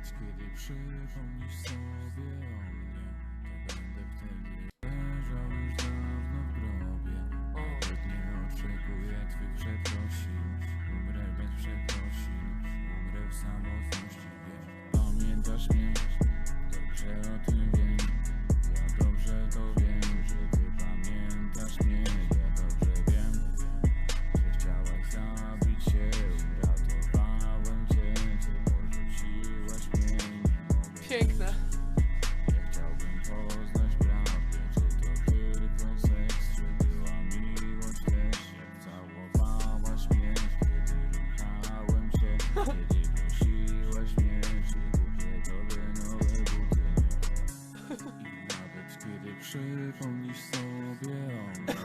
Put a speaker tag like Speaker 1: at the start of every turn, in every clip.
Speaker 1: Nawet kiedy przypomnisz sobie o mnie To będę wtedy leżał już dawno w grobie. Nawet nie oczekuję twych przeprosin Umrę bez przeprosin Umrę w samotności nawet kiedy przypomnisz sobie o mnie To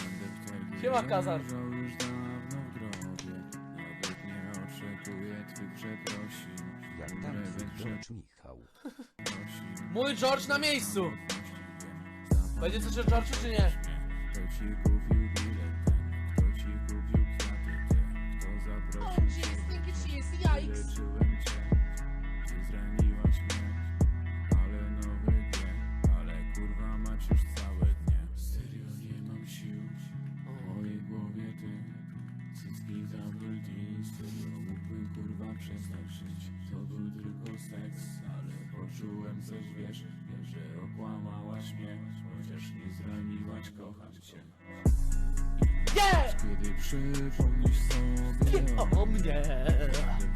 Speaker 1: będę wtedy
Speaker 2: Siema, Kazar.
Speaker 1: leżał już dawno w grobie Nawet nie oczekuję twych przeprosin
Speaker 3: Jak tam
Speaker 1: Umrę
Speaker 3: twój
Speaker 1: bez
Speaker 3: George Michał?
Speaker 1: przeprosin
Speaker 2: Mój George na miejscu. Będzie coś o George'u czy nie?
Speaker 1: Kto ci kupił żyć To był tylko seks Ale poczułem coś wiesz Wiesz, że okłamałaś mnie Chociaż nie zraniłaś kocham cię
Speaker 2: Nie!
Speaker 1: Kiedy przypomnisz sobie
Speaker 2: Nie o mnie.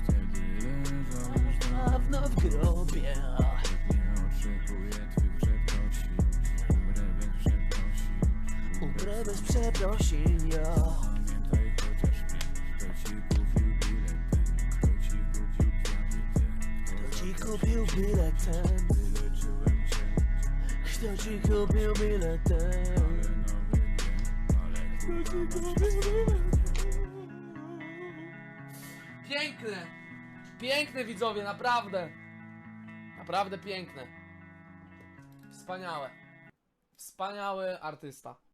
Speaker 1: Wtedy leżał już dawno
Speaker 2: Dawno w grobie.
Speaker 1: Nie oczekuję twych przeprosin Umrę bez przeprosin
Speaker 2: Umrę bez przeprosin, ja.
Speaker 1: Te
Speaker 2: Kto ci kupił biletem? Kto ci kupił biletem? Piękne! Piękne widzowie, naprawdę! Naprawdę piękne. Wspaniałe. Wspaniały artysta.